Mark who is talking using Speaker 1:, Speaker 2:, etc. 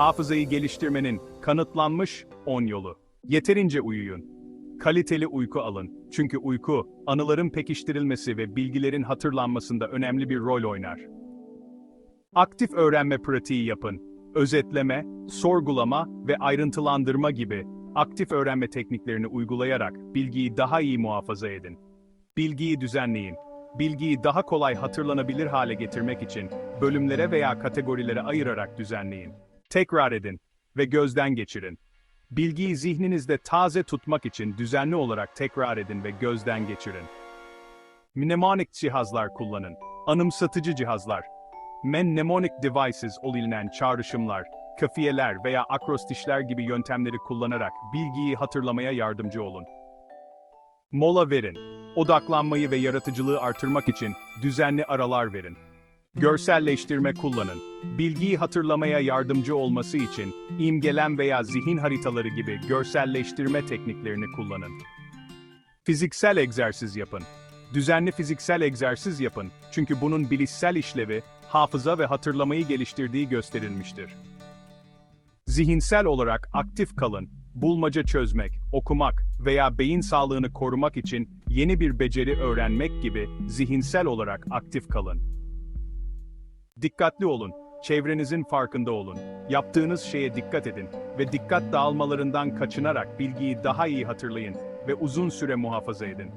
Speaker 1: Hafızayı geliştirmenin kanıtlanmış 10 yolu. Yeterince uyuyun. Kaliteli uyku alın. Çünkü uyku, anıların pekiştirilmesi ve bilgilerin hatırlanmasında önemli bir rol oynar. Aktif öğrenme pratiği yapın. Özetleme, sorgulama ve ayrıntılandırma gibi aktif öğrenme tekniklerini uygulayarak bilgiyi daha iyi muhafaza edin. Bilgiyi düzenleyin. Bilgiyi daha kolay hatırlanabilir hale getirmek için bölümlere veya kategorilere ayırarak düzenleyin. Tekrar edin ve gözden geçirin. Bilgiyi zihninizde taze tutmak için düzenli olarak tekrar edin ve gözden geçirin. Mnemonic cihazlar kullanın. Anımsatıcı cihazlar. Mnemonic devices olinen çağrışımlar, kafiyeler veya akrostişler gibi yöntemleri kullanarak bilgiyi hatırlamaya yardımcı olun. Mola verin. Odaklanmayı ve yaratıcılığı artırmak için düzenli aralar verin. Görselleştirme kullanın. Bilgiyi hatırlamaya yardımcı olması için imgelem veya zihin haritaları gibi görselleştirme tekniklerini kullanın. Fiziksel egzersiz yapın. Düzenli fiziksel egzersiz yapın çünkü bunun bilişsel işlevi, hafıza ve hatırlamayı geliştirdiği gösterilmiştir. Zihinsel olarak aktif kalın, bulmaca çözmek, okumak veya beyin sağlığını korumak için yeni bir beceri öğrenmek gibi zihinsel olarak aktif kalın. Dikkatli olun, çevrenizin farkında olun. Yaptığınız şeye dikkat edin ve dikkat dağılmalarından kaçınarak bilgiyi daha iyi hatırlayın ve uzun süre muhafaza edin.